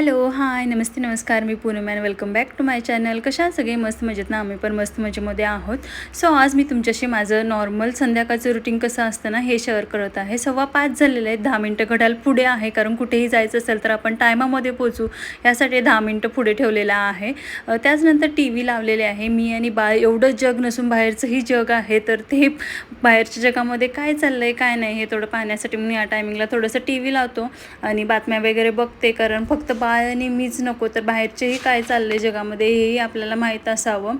Hello hi नमस्ते नमस्कार मी Poonam man welcome back to my channel कशा सगळे? मस्त मजेत ना? आम्ही पण मस्त मजेमध्ये आहोत. सो आज मी तुमच्याशी माझं नॉर्मल संध्याकाळचं रुटीन कसं असतं ना हे शेअर करत आहे. सव्वा पाच झालेले आहेत दहा मिनटं घड्याल पुढे आहे. कारण कुठेही जायचं असेल तर आपण टायमामध्ये पोचू यासाठी दहा मिनटं पुढे ठेवलेलं आहे. त्याचनंतर टी व्ही लावलेले आहे. मी आणि बा एवढं जग नसून बाहेरचंही जग आहे तर ते बाहेरच्या जगामध्ये काय चाललं आहे काय नाही हे थोडं पाहण्यासाठी मी या टायमिंगला थोडंसं टी व्ही लावतो आणि बातम्या वगैरे बघते. कारण फक्त बा बाळ आणि मीच नको तर बाहेरचेही काय चाललं आहे जगामध्ये हेही आपल्याला माहीत असावं.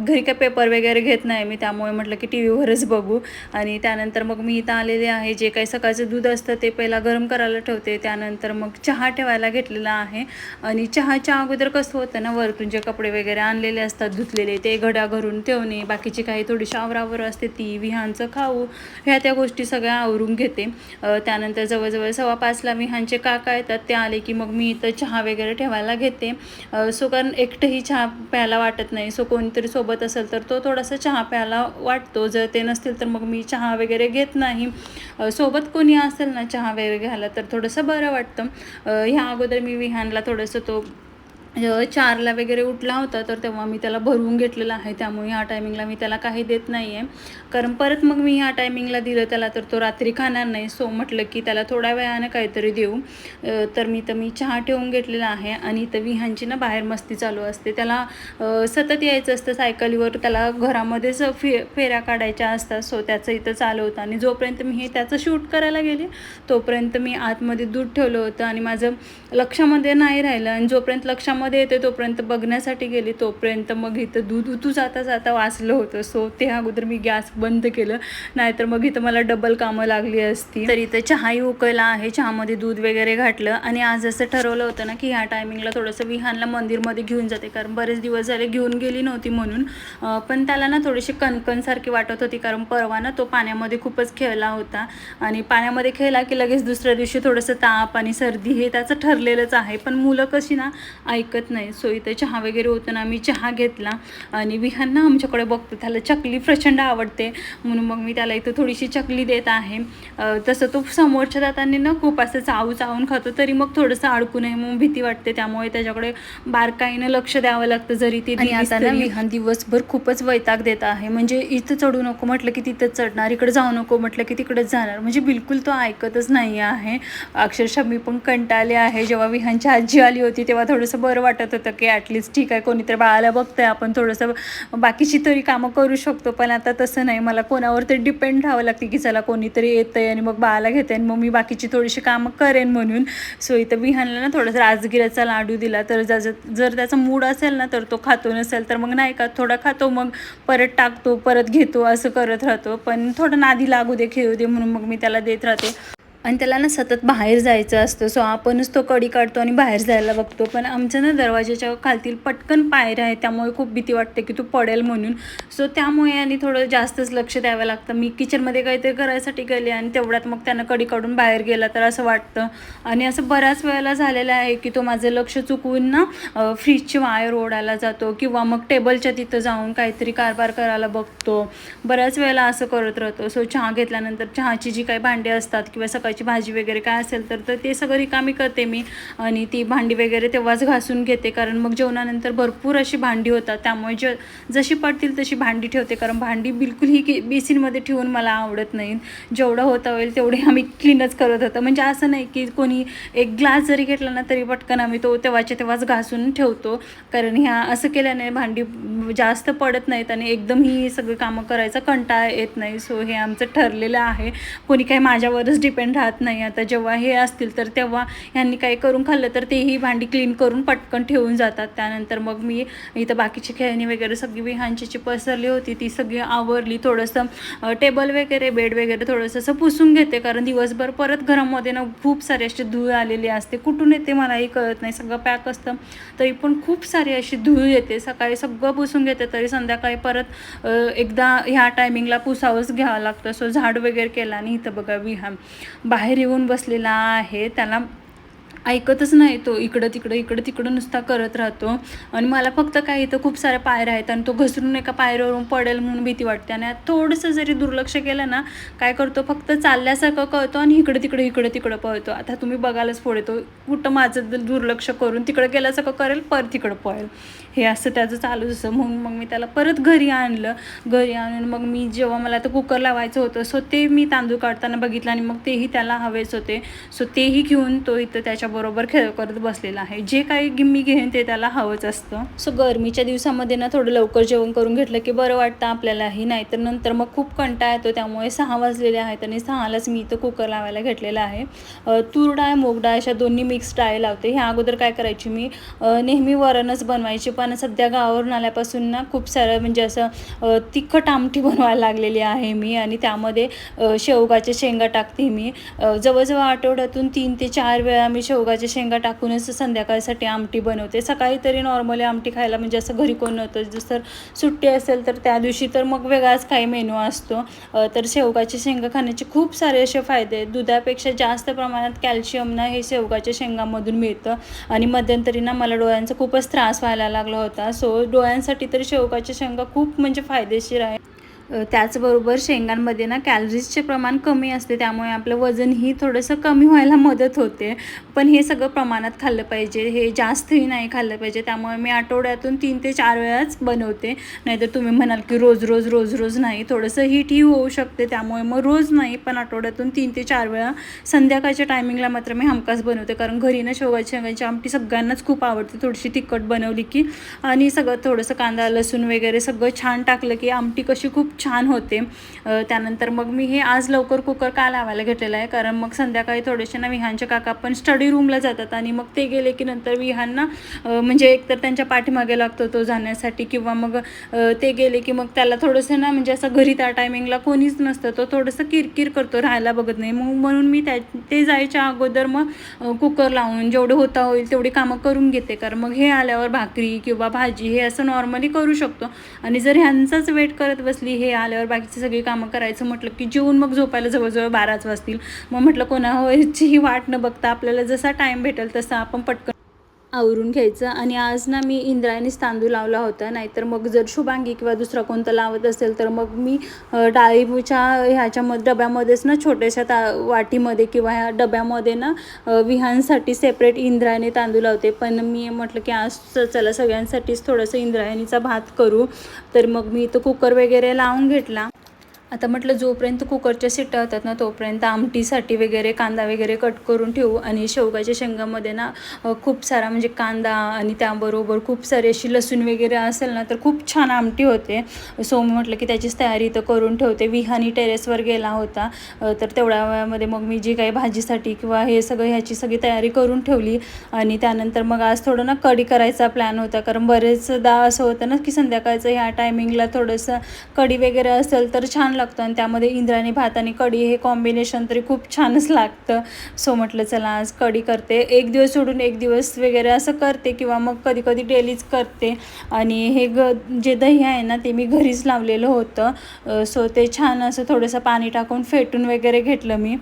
घरी काय पेपर वगैरे घेत नाही मी त्यामुळे म्हटलं की टी व्हीवरच बघू. आणि त्यानंतर मग मी इथं आलेले आहे जे काही सकाळचं दूध असतं ते पहिला गरम करायला ठेवते त्यानंतर मग चहा ठेवायला घेतलेला आहे. आणि चहाच्या अगोदर कसं होतं ना वरतून जे कपडे वगैरे आणलेले असतात धुतलेले ते घड्या घरून ठेवणे बाकीची काही थोडीशी आवरावर असते ती विहांचं खाऊ ह्या त्या गोष्टी सगळ्या आवरून घेते. त्यानंतर जवळजवळ सव्वा पाचला विहांचे काका येतात ते आले की मग मी इथं चहा चहा वगैरे ठेवायला घेते. सो कारण एकटंही चहा प्यायला वाटत नाही. सो कोणीतरी सोबत असेल तर तो थोडासा चहा प्यायला वाटतो. जर ते नसतील तर मग मी चहा वगैरे घेत नाही. सोबत कोणी असेल ना चहा वगैरे घ्यायला तर थोडंसं बरं वाटतं. ह्या अगोदर मी विहानला थोडंसं तो म्हणजे चारला वगैरे उठला होता तर तेव्हा मी त्याला भरवून घेतलेला आहे. त्यामुळे ह्या टायमिंगला मी त्याला काही देत नाही आहे कारण परत मग मी ह्या टायमिंगला दिलं त्याला तर तो रात्री खाणार नाही. सो म्हटलं की त्याला थोड्या वेळानं काहीतरी देऊ. तर मी तर मी चहा ठेवून घेतलेला आहे. आणि इथं विहांची ना बाहेर मस्ती चालू असते. त्याला सतत यायचं असतं सायकलीवर. त्याला घरामध्येच फे फेऱ्या काढायच्या असतात. सो त्याचं इथं चालू होतं आणि जोपर्यंत मी हे त्याचं शूट करायला गेले तोपर्यंत मी आतमध्ये दूध ठेवलं होतं. आणि माझं लक्षामध्ये नाही राहिलं. आणि जोपर्यंत लक्षामध्ये येते तोपर्यंत बघण्यासाठी गेली तोपर्यंत मग इथं दूध उतू जाता जाता वाचलं होतं. सो ते अगोदर मी गॅस बंद केलं. नाहीतर मग इथं मला डबल कामं लागली असती तर इथं चहाही उकळला आहे. चहामध्ये दूध वगैरे घातलं. आणि आज असं ठरवलं होतं ना की ह्या टायमिंगला थोडंसं विहानला मंदिरमध्ये घेऊन जाते. कारण बरेच दिवस झाले घेऊन गेली नव्हती म्हणून. पण त्याला ना थोडीशी कणकणसारखी वाटत होती. कारण परवा ना तो पाण्यामध्ये खूपच खेळला होता. आणि पाण्यामध्ये खेळला की लगेच दुसऱ्या दिवशी थोडंसं ताप आणि सर्दी हे त्याचं ठरलेलंच आहे. पण मुलं कशी ना ऐक ऐकत नाही. सो इथं चहा वगैरे होतं ना मी चहा घेतला आणि विहान ना आमच्याकडे बघतो त्याला चकली प्रचंड आवडते. म्हणून मग मी त्याला इथं थोडीशी चकली देत आहे. तसं तो समोरच्या दातांनी ना खूप असं चावू चावून खातो तरी मग थोडंसं अडकू नये म्हणून भीती वाटते. त्यामुळे त्याच्याकडे बारकाईनं लक्ष द्यावं लागतं जरी ते आता ना. विहान दिवसभर खूपच वैताग देत आहे. म्हणजे इथं चढू नको म्हटलं की तिथंच चढणार इकडे जाऊ नको म्हटलं की तिकडेच जाणार. म्हणजे बिलकुल तो ऐकतच नाही आहे. अक्षरशः मी पण कंटाळले आहे. जेव्हा विहानची आजी आली होती तेव्हा थोडंसं बरं वाटत होतं की ॲटलिस्ट ठीक आहे कोणीतरी बाळाला बघतंय आपण थोडंसं. बाकीची तरी कामं करू शकतो पण आता तसं नाही. मला कोणावर तरी डिपेंड राहावं लागते की चला कोणीतरी येतं आहे आणि मग बाळाला घेते आणि मग मी बाकीची थोडीशी कामं करेन म्हणून. सो इथं विहानला ना थोडासा राजगिराचा लाडू दिला तर जर त्याचा मूड असेल ना तर तो खातो. नसेल तर मग नाही का थोडा खातो मग परत टाकतो परत घेतो असं करत राहतो. पण थोडं नादी लागू दे खेळू दे म्हणून मग मी त्याला देत राहते. आणि त्याला ना सतत बाहेर जायचं असतं. सो आपणच तो कडी काढतो आणि बाहेर जायला बघतो. पण आमच्या ना दरवाजाच्या खालतील पटकन पायऱ्या आहेत. त्यामुळे खूप भीती वाटते की तू पडेल म्हणून. सो त्यामुळे आणि थोडं जास्तच लक्ष द्यावं लागतं. मी किचनमध्ये काहीतरी करायसाठी गेले आणि तेवढ्यात मग त्यानं कडी काढून बाहेर गेला तर असं वाटतं. आणि असं बऱ्याच वेळेला झालेलं आहे की तो माझं लक्ष चुकवून ना फ्रीजची वायर ओढायला जातो किंवा मग टेबलच्या तिथं जाऊन काहीतरी कारभार करायला बघतो. बऱ्याच वेळेला असं करत राहतो. सो चहा घेतल्यानंतर चहाची जी काही भांडी असतात किंवा सकाळी सकाळची भाजी वगैरे काय असेल तर तर ते सगळं रिकामी करते मी. आणि ती भांडी वगैरे तेव्हाच घासून घेते. कारण मग जेवणानंतर भरपूर अशी भांडी होतात. त्यामुळे जे जशी पडतील तशी भांडी ठेवते. कारण भांडी बिलकुल ही की बेसिनमध्ये ठेवून मला आवडत नाही जेवढं होता होईल तेवढे आम्ही क्लीनच करत होतो. म्हणजे असं नाही की कोणी एक ग्लास जरी घेतला ना तरी पटकन आम्ही तो तेव्हाच्या तेव्हाच घासून ठेवतो. कारण ह्या असं केल्याने भांडी जास्त पडत नाहीत आणि एकदम ही सगळी कामं करायचा कंटाळा येत नाही. सो हे आमचं ठरलेलं आहे. कोणी काही माझ्यावरच डिपेंड राहत नाही. आता जेव्हा हे असतील तर तेव्हा ह्यांनी काही करून खाल्लं तर तेही भांडी क्लीन करून पटकन ठेवून जातात. त्यानंतर मग मी इथं बाकीची खेळणी वगैरे सगळी विहांची जी पसरली होती ती सगळी आवरली. थोडंसं टेबल वगैरे बेड वगैरे थोडंसं असं पुसून घेते. कारण दिवसभर परत घरामध्ये ना खूप सारे अशी धूळ आलेली असते. कुठून येते मलाही कळत नाही. सगळं पॅक असतं. तरी पण खूप सारी अशी धूळ येते. सकाळी सगळं पुसून घेते. तरी संध्याकाळी परत एकदा ह्या टायमिंगला पुसावंच घ्यावं लागतं. सो झाड वगैरे केला आणि इथं बघा विहान बाहेर येऊन बसलेला आहे. त्याला ऐकतच नाही तो. इकडं तिकडं इकडं तिकडं नुसता करत राहतो. आणि मला फक्त काय इथं खूप साऱ्या पायऱ्या आहेत आणि तो घसरून एका पायऱ्यावरून पडेल म्हणून भीती वाटते. आणि आता थोडंसं जरी दुर्लक्ष केलं ना काय करतो? फक्त चालल्यासारखं कळतो आणि इकडं तिकडं इकडं तिकडं पळतो. आता तुम्ही बघायलाच पुढे तो कुठं माझं दुर्लक्ष करून तिकडं गेल्यासारखं करेल परत तिकडं पळेल. हे असं त्याचं चालूच असं म्हणून मग मी त्याला परत घरी आणलं. घरी आणून मग मी जेव्हा मला आता कुकर लावायचं होतं सो ते मी तांदूळ काढताना बघितलं आणि मग तेही त्याला हवेच होते. सो तेही घेऊन तो इथं त्याच्या त्याच्याबरोबर खेळ करत बसलेला आहे. जे काही गिम्मी मी घेईन ते त्याला हवंच असतं. सो गरमीच्या दिवसामध्ये ना थोडं लवकर जेवण करून घेतलं की बरं वाटतं आपल्यालाही. नाहीतर नंतर मग खूप कंटाळा येतो. त्यामुळे सहा वाजलेले आहेत आणि सहालाच मी इथं कुकर लावायला घेतलेला आहे. तूर डाळ मूग डाळ अशा दोन्ही मिक्स डाळ लावते. ह्या अगोदर काय करायची मी? नेहमी वरणच बनवायची. पण सध्या गावावरून आल्यापासून ना खूप सारं म्हणजे असं तिखट आमटी बनवायला लागलेली आहे मी आणि त्यामध्ये शेवगाच्या शेंगा टाकते मी. जवळजवळ आठवड्यातून तीन ते चार वेळा मी शेवगाच्या शेंगा टाकूनच संध्याकाळसाठी आमटी बनवते. सकाळी तरी नॉर्मली आमटी खायला म्हणजे असं घरी कोण नव्हतं. जसं सुट्टी असेल तर त्या दिवशी तर मग वेगळाच काही मेनू असतो. तर शेवगाचे शेंगा खाण्याचे खूप सारे असे फायदे आहेत. दुधापेक्षा जास्त प्रमाणात कॅल्शियम ना हे शेवगाच्या शेंगामधून मिळतं. आणि मध्यंतरी ना मला डोळ्यांचा खूपच त्रास व्हायला लागला होता. सो डोळ्यांसाठी तर शेवगाच्या शेंगा खूप म्हणजे फायदेशीर आहे त्याचबरोबर शेंगांमध्ये ना कॅलरीजचे प्रमाण कमी असते त्यामुळे आपलं वजनही थोडंसं कमी व्हायला मदत होते. पण हे सगळं प्रमाणात खाल्लं पाहिजे हे जास्तही नाही खाल्लं पाहिजे त्यामुळे मी आठवड्यातून तीन ते चार वेळाच बनवते. नाहीतर तुम्ही म्हणाल की रोज रोज रोज रोज नाही थोडंसं हीटही होऊ शकते त्यामुळे मग रोज नाही पण आठवड्यातून तीन ते चार वेळा संध्याकाळच्या टायमिंगला मात्र मी हमखास बनवते. कारण घरी ना शेवगाची शेंगाची आमटी सगळ्यांनाच खूप आवडते थोडीशी तिखट बनवली की. आणि सगळं थोडंसं कांदा लसूण वगैरे सगळं छान टाकलं की आमटी कशी खूप छान होते. त्यानंतर मग मी हे आज लवकर कुकर का लावायला घेतलेलं आहे? कारण मग संध्याकाळी थोडेसे ना विहानचे काका पण स्टडी रूमला जातात आणि मग ते गेले की नंतर विहांना म्हणजे एकतर त्यांच्या पाठीमागे लागतो तो जाण्यासाठी किंवा मग ते गेले की मग त्याला थोडंसं ना म्हणजे असं घरी त्या टायमिंगला कोणीच नसतं. तो थोडंसं किरकिर करतो राहायला बघत नाही. मग म्हणून मी त्या ते जायच्या अगोदर मग कुकर लावून जेवढं होता होईल तेवढी कामं करून घेते. कारण मग हे आल्यावर भाकरी किंवा भाजी हे असं नॉर्मली करू शकतो. आणि जर ह्यांचाच वेट करत बसली हे आल्यावर बाकीची सगळी कामं करायचं म्हटलं की जेवून मग झोपायला जवळजवळ बाराच वाजतील. मग म्हटलं कोणाचीही हो, वाट न बघता आपल्याला जसा टाईम भेटेल तसा आपण पटकन आवरून घ्यायचं. आणि आज ना मी इंद्रायणीच तांदूळ लावला होता. नाहीतर मग जर शुभांगी किंवा दुसरा कोणता लावत असेल तर मग मी डाळीच्या ह्याच्यामध्ये डब्यामध्येच ना छोट्याशा ता वाटीमध्ये किंवा ह्या डब्यामध्ये ना विहांसाठी सेपरेट इंद्रायणी तांदूळ लावते. पण मी म्हटलं की आज चला सगळ्यांसाठीच थोडंसं इंद्रायणीचा भात करू. तर मग मी तो कुकर वगैरे लावून घेतला. आता म्हटलं जोपर्यंत कुकरच्या शिट्ट्या होतात ना तोपर्यंत आमटीसाठी वगैरे कांदा वगैरे कट करून ठेवू. आणि शेवगाच्या शेंगामध्ये ना खूप सारा म्हणजे कांदा आणि त्याबरोबर खूप सारी अशी लसूण वगैरे असेल ना तर खूप छान आमटी होते. सो मी म्हटलं की त्याचीच तयारी तर करून ठेवते. विहानी टेरेसवर गेला होता. तर तेवढ्या वेळामध्ये मग मी जी काही भाजीसाठी किंवा हे सगळं ह्याची सगळी तयारी करून ठेवली. आणि त्यानंतर मग आज थोडं ना कढी करायचा प्लॅन होता. कारण बरेचदा असं होतं ना की संध्याकाळचं ह्या टायमिंगला थोडंसं कढी वगैरे असेल तर छान लागतं आणि त्यामध्ये इंद्रायणी भात आणि कढी हे कॉम्बिनेशन तरी खूप छानच लागतं. सो म्हटलं चला आज कढी करते. एक दिवस सोडून एक दिवस वगैरे असं करते किंवा मग कधी कधी डेलीच करते. आणि हे ग जे दही आहे ना ते मी घरीच लावलेलं होतं. सो ते छान असं थोडंसं पाणी टाकून फेटून वगैरे घेतलं मी.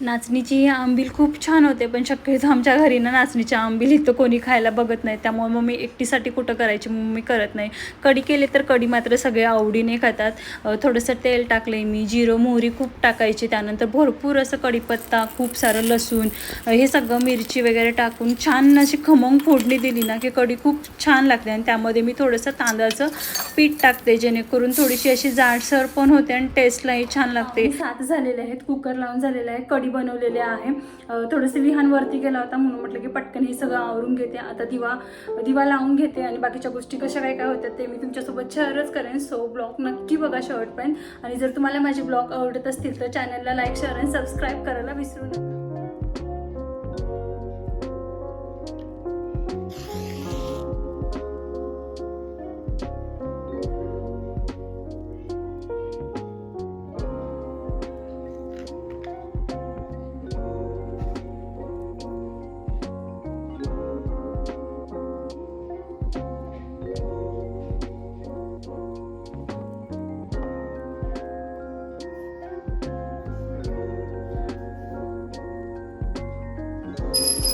नाचणीची आंबील खूप छान होते पण शक्यतो आमच्या घरी ना नाचणीची आंबील इथं कोणी खायला बघत नाही. त्यामुळे मग मी एकटीसाठी कुठं करायची मग मी करत नाही. कढी केली तर कडी मात्र सगळे आवडीने खातात. थोडंसं तेल टाकलं मी जिरं मोहरी खूप टाकायची त्यानंतर भरपूर असं कढीपत्ता खूप सारं लसूण हे सगळं मिरची वगैरे टाकून छान अशी खमंग फोडणी दिली ना की कढी खूप छान लागते. आणि त्यामध्ये मी थोडंसं तांदळाचं पीठ टाकते जेणेकरून थोडीशी अशी जाडसर पण होते आणि टेस्टलाही छान लागते. सात झालेले आहेत कुकर लावून झालेलं आहे कढी बनवलेले आहे. थोडंसं विहान वरती गेला होता म्हणून म्हटलं की पटकन हे सगळं आवरून घेते. आता दिवा दिवा लावून घेते आणि बाकीच्या गोष्टी कशा काय काय होत्या ते मी तुमच्यासोबत शेअरच करेन. सो ब्लॉग नक्की बघा शेवटपर्यंत. आणि जर तुम्हाला माझे ब्लॉग आवडत असतील तर चॅनलला लाईक शेअर आणि सबस्क्राईब करायला विसरू नका.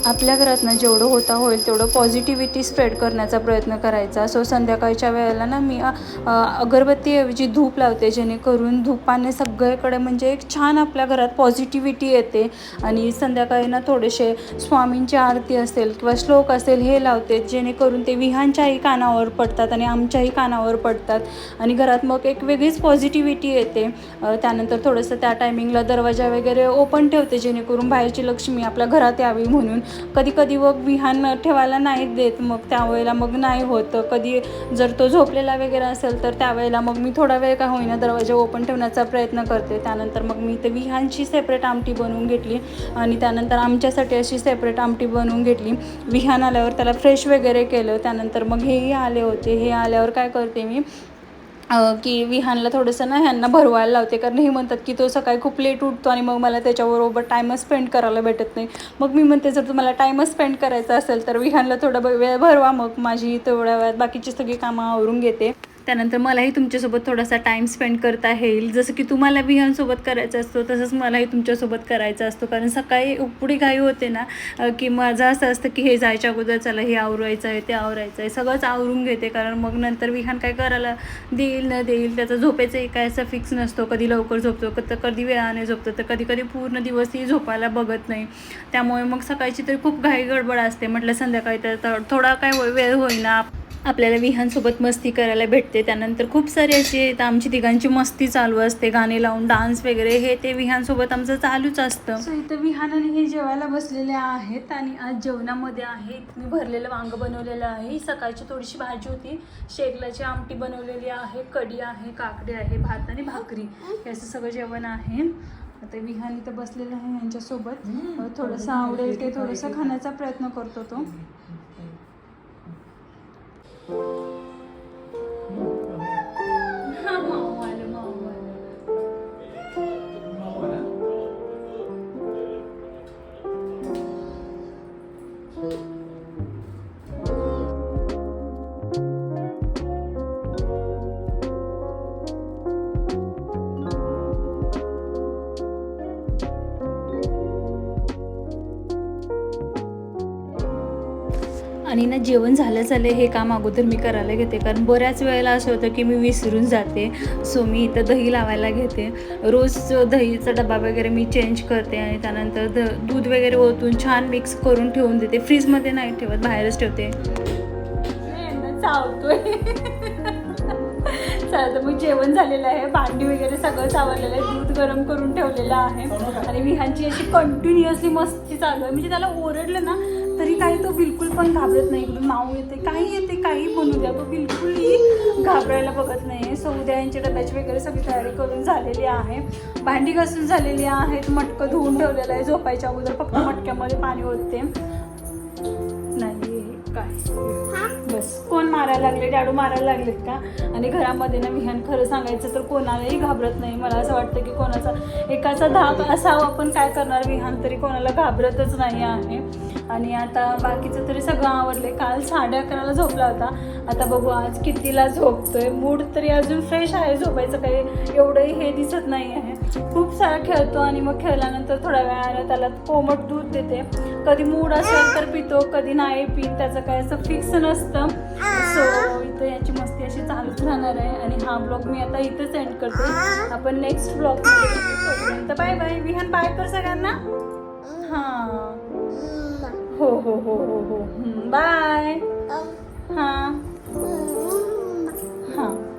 आपल्या घरातनं जेवढं होता होईल तेवढं पॉझिटिव्हिटी स्प्रेड करण्याचा प्रयत्न करायचा. सो संध्याकाळच्या वेळेला ना मी अगरबत्तीऐवजी धूप लावते जेणेकरून धूपाने सगळीकडे म्हणजे एक छान आपल्या घरात पॉझिटिव्हिटी येते. आणि संध्याकाळी ना थोडेसे स्वामींची आरती असेल किंवा श्लोक असेल हे लावते जेणेकरून ते विहांच्याही कानावर पडतात आणि आमच्याही कानावर पडतात. आणि घरात मग एक वेगळीच पॉझिटिव्हिटी येते. त्यानंतर थोडंसं त्या टायमिंगला दरवाजा वगैरे ओपन ठेवते जेणेकरून बाहेरची लक्ष्मी आपल्या घरात यावी म्हणून. कधी कधी मग विहान ठेवायला नाही देत मग त्यावेळेला मग नाही होत. कधी जर तो झोपलेला वगैरे असेल तर त्यावेळेला मग मी थोडा वेळ का होईना दरवाजा ओपन ठेवण्याचा प्रयत्न करते. त्यानंतर मग मी ते विहानची सेपरेट आमटी बनवून घेतली आणि त्यानंतर आमच्यासाठी अशी सेपरेट आमटी बनवून घेतली. विहान आल्यावर त्याला फ्रेश वगैरे केलं. त्यानंतर मग हेही आले होते. हे आल्यावर काय करते मी की विहानला थोडंसं ना ह्यांना भरवायला लावते. कारण हे म्हणतात की तो सकाळी खूप लेट उठतो आणि मग मला त्याच्याबरोबर टाईमच स्पेंड करायला भेटत नाही. मग मी म्हणते जर तुम्हाला टाईमच स्पेंड करायचा असेल तर विहानला थोडा ब- वेळ भरवा मग. माझी तेवढ्या वेळात बाकीची सगळी कामं आवरून घेते. त्यानंतर मलाही तुमच्यासोबत थोडासा टाईम स्पेंड करता येईल. जसं की तुम्हाला विहानसोबत करायचं असतो तसंच मलाही तुमच्यासोबत करायचा असतो. कारण सकाळी पुढे घाई होते ना की माझं असं असतं की हे जायच्या अगोदर चला हे आवरायचं आहे ते आवरायचं आहे. सगळंच आवरून घेते. कारण मग नंतर विहान काय करायला देईल न देईल त्याचा झोपेचं काय असं फिक्स नसतो. कधी लवकर झोपतो क- तर कधी वेळाने झोपतो. तर कधी कधी पूर्ण दिवसही झोपायला बघत नाही. त्यामुळे मग सकाळची तरी खूप घाई गडबड असते. म्हटलं संध्याकाळी तर थोडा काय वेळ होईना. आपल्याला विहानसोबत मस्ती करायला भेटते. त्यानंतर खूप सारे असे तर आमची तिघांची मस्ती चालू असते. गाणे लावून डान्स वगैरे हे ते विहानसोबत आमचं चालूच असतं. सो इथं विहान आणि हे जेवायला बसलेले आहेत आणि आज जेवणामध्ये आहे मी भरलेलं वांग बनवलेलं आहे. ही सकाळची थोडीशी भाजी होती. शेगलाची आमटी बनवलेली आहे. कढी आहे काकडी आहे भात आणि भाकरी. हे असं सगळं जेवण आहे. आता विहान इथं बसलेलं आहे यांच्यासोबत. थोडंसं आवडेल ते थोडंसं खाण्याचा प्रयत्न करतो तो. हा, आणि ना जेवण झालं झालं हे काम अगोदर मी करायला घेते. कारण बऱ्याच वेळेला असं होतं की मी विसरून जाते. सो मी इथं दही लावायला घेते. रोज दहीचा डबा वगैरे मी चेंज करते आणि त्यानंतर द दूध वगैरे ओतून छान मिक्स करून ठेवून देते. फ्रीजमध्ये नाही ठेवत बाहेरच ठेवते. चावतोय. चला मग जेवण झालेलं आहे. भांडी वगैरे सगळं चावलेलं आहे. दूध गरम करून ठेवलेलं आहे. आणि विहांची अशी कंटिन्युअसली मस्ती चालू आहे. म्हणजे त्याला ओरडलं ना तरी काही तो बिलकुल पण घाबरत नाही. इकडून नाव येते काही येते काही बनू द्या. तो बिलकुलही घाबरायला बघत नाही सो उद्या यांच्या डब्याची वगैरे सगळी तयारी करून झालेली आहे. भांडी घासून झालेली आहेत. मटकं धुवून ठेवलेलं आहे झोपायच्या अगोदर. फक्त मटक्यामध्ये पाणी ओतते. नाही काय? बस. कोण मारायला लागले? डाडू मारायला लागलेत का? आणि घरामध्ये ना विहान खरं सांगायचं तर कोणालाही घाबरत नाही. मला असं वाटतं की कोणाचा एकाचा धाक असावा पण काय करणार? विहान तरी कोणाला घाबरतच नाही आहे. आणि आता बाकीचं तरी सगळं आवडले काल साडे अकराला झोपला होता. आता बघू आज कितीला झोपतोय. मूड तरी अजून फ्रेश आहे. झोपायचं काही एवढंही हे दिसत नाही आहे खूप सारा खेळतो आणि मग खेळल्यानंतर थोड्या वेळानं त्याला कोमट दूध देते. कधी मूड असेल तर पितो कधी नाही पित. त्याचं काय असं फिक्स नसतं. सो इथं याची मस्ती अशी चालूच राहणार आहे. आणि हा ब्लॉग मी आता इथं सेंड करते. आपण next blog bye bye Vihaan bye कर सगळ्यांना. हां. हो हो हो हो हो. बाय. हां. हां.